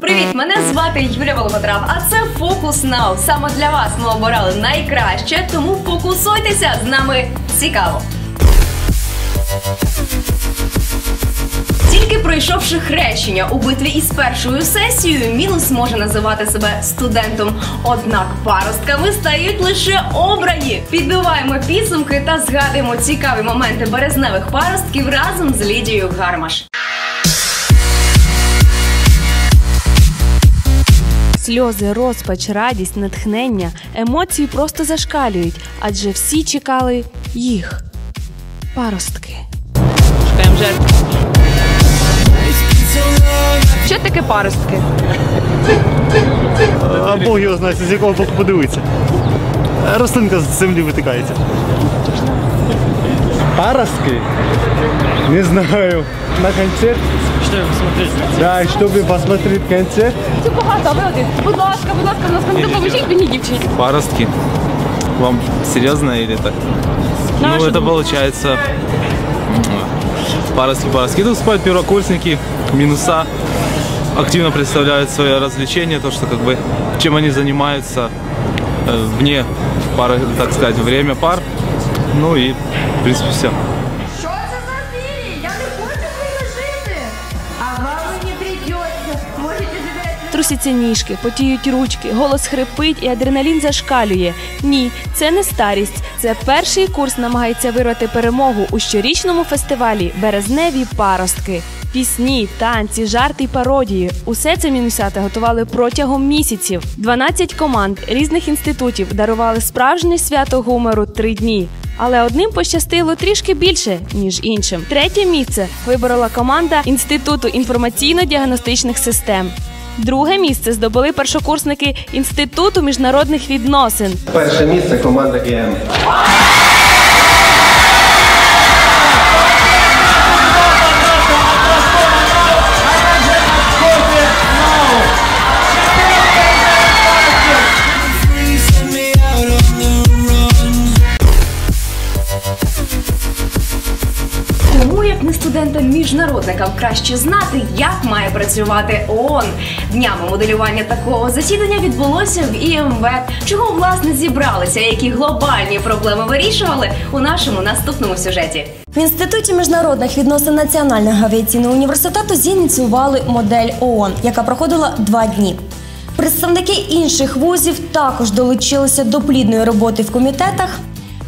Привіт, мене звати Юля Волготрав, а це Фокус Нау. Саме для вас ми обирали найкраще, тому фокусуйтеся з нами цікаво. Тільки пройшовши хрещення у битві із першою сесією, мінус може називати себе студентом. Однак паростками стають лише обрані. Підбиваємо підсумки та згадуємо цікаві моменти березневих паростків разом з Лідією Гармаш. Сльози, розпач, радість, натхнення, емоції просто зашкалюють, адже всі чекали їх. Паростки. Шукаємо жертв. Що таке паростки? А Бог його знає, з якого боку подивитися. Рослинка з землі витикається. Паростки? Не знаю. На концерт? Чтобы посмотреть Да, чтобы посмотреть концерт. Це багато, а ви один. Будь ласка, будь ласка, нас не допоможіть мені дівчині. Паростки. Вам серьезно или так? Ну, это получается паростки. Тут спают первокурсники, минуса. Активно представляют свое развлечение, то, что как бы, чем они занимаются э, вне пары, так сказать, время пар. Ну и, в принципе, все. Трусяться ніжки, потіють ручки, голос хрипить і адреналін зашкалює. Ні, це не старість. Це перший курс намагається вирвати перемогу у щорічному фестивалі Березневі паростки. Пісні, танці, жарти й пародії. Усе це мінусята готували протягом місяців. 12 команд різних інститутів дарували справжнє свято гумору три дні. Але одним пощастило трішки більше, ніж іншим. Третє місце виборола команда Інституту інформаційно-діагностичних систем. Друге місце здобули першокурсники Інституту міжнародних відносин. Перше місце команда ГМ. Студентам-міжнародникам краще знати, як має працювати ООН. Днями моделювання такого засідання відбулося в ІМВЕД. Чого власне зібралися, які глобальні проблеми вирішували у нашому наступному сюжеті. В інституті міжнародних відносин Національного авіаційного університету зініціювали модель ООН, яка проходила два дні. Представники інших вузів також долучилися до плідної роботи в комітетах.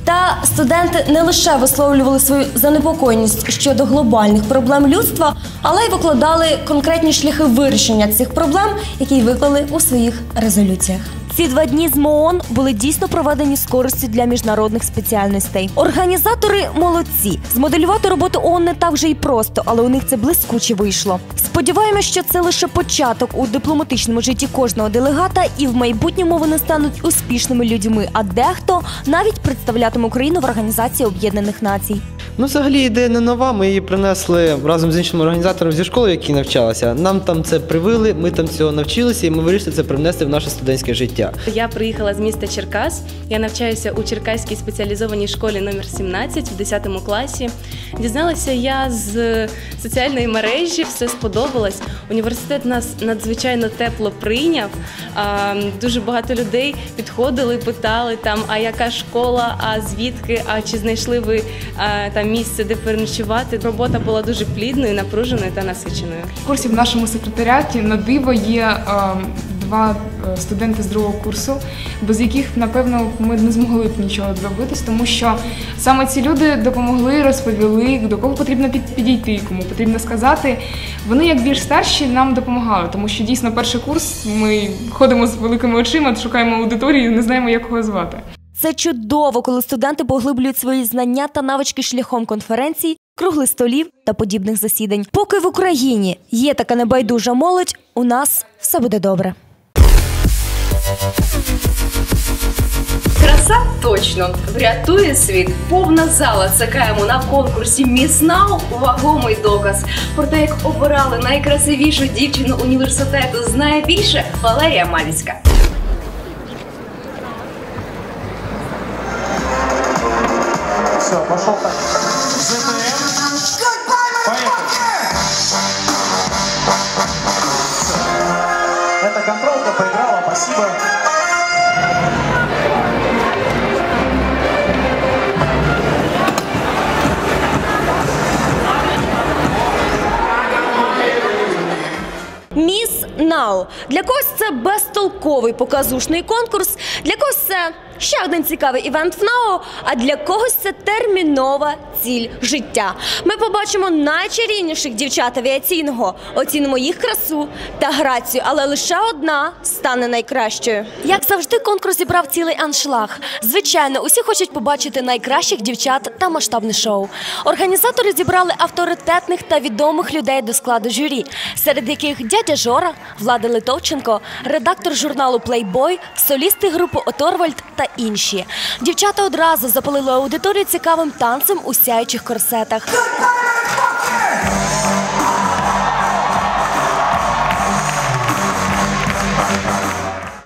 Та студенти не лише висловлювали свою занепокоєність щодо глобальних проблем людства, але й викладали конкретні шляхи вирішення цих проблем, які виклали у своїх резолюціях. Ці два дні з МООН були дійсно проведені з користю для міжнародних спеціальностей. Організатори молодці. Змоделювати роботу ООН не так вже й просто, але у них це блискуче вийшло. Сподіваємося, що це лише початок у дипломатичному житті кожного делегата, і в майбутньому вони стануть успішними людьми. А дехто навіть представлятиме Україну в організації Об'єднаних Націй. Ну, взагалі ідея не нова. Ми її принесли разом з іншими організаторами зі школи, які навчалися. Нам там це привили, ми там цього навчилися, і ми вирішили це привнести в наше студентське життя. Я приїхала з міста Черкас. Я навчаюся у Черкаській спеціалізованій школі номер 17 в 10 класі. Дізналася я з соціальної мережі, все сподобалось. Університет нас надзвичайно тепло прийняв. Дуже багато людей підходили, питали там, а яка школа, а звідки, а чи знайшли ви там місце, де переночувати. Робота була дуже плідною, напруженою та насиченою. В курсі в нашому секретаріаті на диво є е, два е, студенти з другого курсу, без яких, напевно, ми не змогли б нічого добитись, тому що саме ці люди допомогли, розповіли, до кого потрібно під- підійти, кому потрібно сказати. Вони, як більш старші, нам допомагали, тому що дійсно перший курс ми ходимо з великими очима, шукаємо аудиторію, не знаємо, як кого звати. Це чудово, коли студенти поглиблюють свої знання та навички шляхом конференцій, круглих столів та подібних засідань. Поки в Україні є така небайдужа молодь, у нас все буде добре. Краса точно врятує світ. Повна зала чекаємо на конкурсі Міс Нау вагомий доказ. Про те, як обирали найкрасивішу дівчину університету, знає більше Валерія Мавіцька. Так. Это контролка поиграла, спасибо. Міс Нау. Для когось це безтолковий показушний конкурс, для когось це ще один цікавий івент в НАО, а для когось це термінова ціль життя. Ми побачимо найчарівніших дівчат авіаційного, оцінимо їх красу та грацію, але лише одна стане найкращою. Як завжди, конкурс зібрав цілий аншлаг. Звичайно, усі хочуть побачити найкращих дівчат та масштабне шоу. Організатори зібрали авторитетних та відомих людей до складу журі, серед яких дядя Жора, Влада Литовченко, редактор журналу Playboy, солісти групи Оторвальд та інші. Дівчата одразу запалили аудиторію цікавим танцем у сяючих корсетах.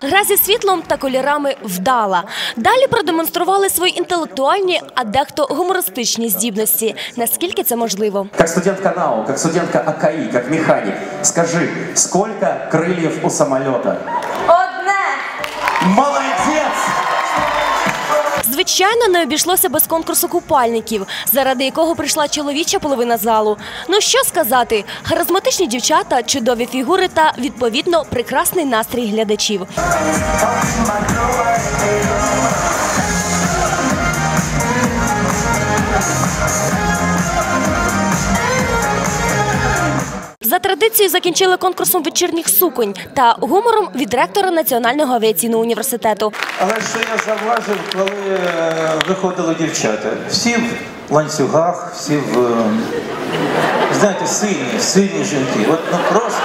Гра зі світлом та кольорами вдала. Далі продемонстрували свої інтелектуальні, а дехто гумористичні здібності. Наскільки це можливо? Как студентка НАУ, как студентка АКИ, как механик, скажи, сколько крыльев у самолета? Одне! Молодец! Звичайно, не обійшлося без конкурсу купальників, заради якого прийшла чоловіча половина залу. Ну що сказати, харизматичні дівчата, чудові фігури та відповідно прекрасний настрій глядачів. За закінчили конкурсом вечірніх суконь та гумором від ректора Національного авіаційного університету. Але що я зауважив, коли е, виходили дівчата? Всі в ланцюгах, всі в е, знаєте, сильні, сильні жінки. От ну просто.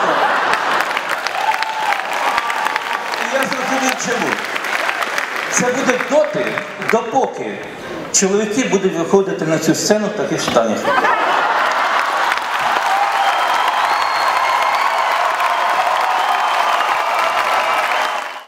Я зрозумів чому. Це буде доти, допоки чоловіки будуть виходити на цю сцену в таких штанях.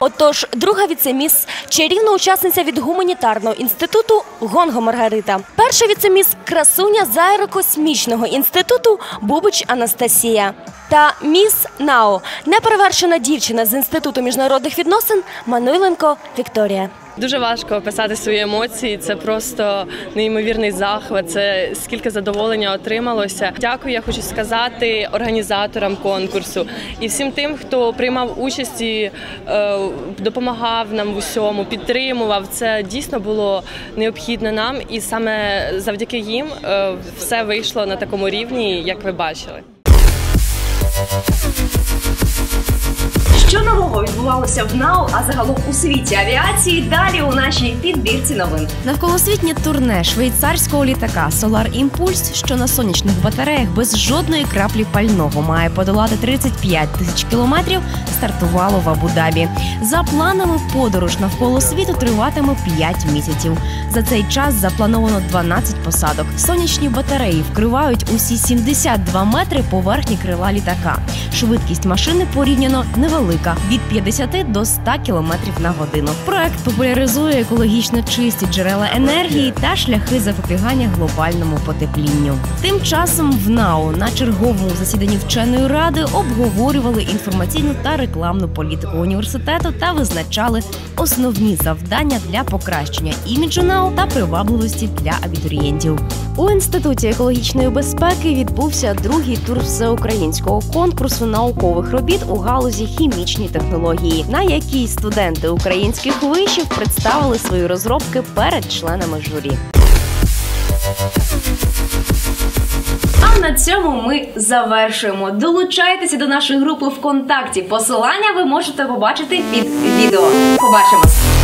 Отож, друга віцеміс чарівна учасниця від гуманітарного інституту Гонго Маргарита. Перша віцеміс красуня з аерокосмічного інституту Бубич Анастасія. Та міс Нао неперевершена дівчина з інституту міжнародних відносин Мануйленко Вікторія. Дуже важко описати свої емоції. Це просто неймовірний захват. Це скільки задоволення отрималося. Дякую, я хочу сказати організаторам конкурсу і всім тим, хто приймав участь і е, допомагав нам в усьому, підтримував. Це дійсно було необхідно нам, і саме завдяки їм е, все вийшло на такому рівні, як ви бачили. Що нового відбувалося в НАУ, а загалом у світі авіації? Далі у нашій підбірці новин. Навколосвітнє турне швейцарського літака Solar Impulse, що на сонячних батареях без жодної краплі пального має подолати 35 тисяч кілометрів, стартувало в Абу-Дабі. За планами подорож навколо світу триватиме 5 місяців. За цей час заплановано 12 посадок. Сонячні батареї вкривають усі 72 метри поверхні крила літака. Швидкість машини порівняно невелика від 50 до 100 км на годину. Проект популяризує екологічно чисті джерела енергії та шляхи запобігання глобальному потеплінню. Тим часом в НАУ на черговому засіданні вченої ради обговорювали інформаційну та рекламну політику університету та визначали основні завдання для покращення іміджу НАУ та привабливості для абітурієнтів. У інституті екологічної безпеки відбувся другий тур всеукраїнського конкурсу наукових робіт у галузі хімічні технології, на якій студенти українських вишів представили свої розробки перед членами журі. А на цьому ми завершуємо. Долучайтеся до нашої групи ВКонтакті. Посилання ви можете побачити під відео. Побачимось!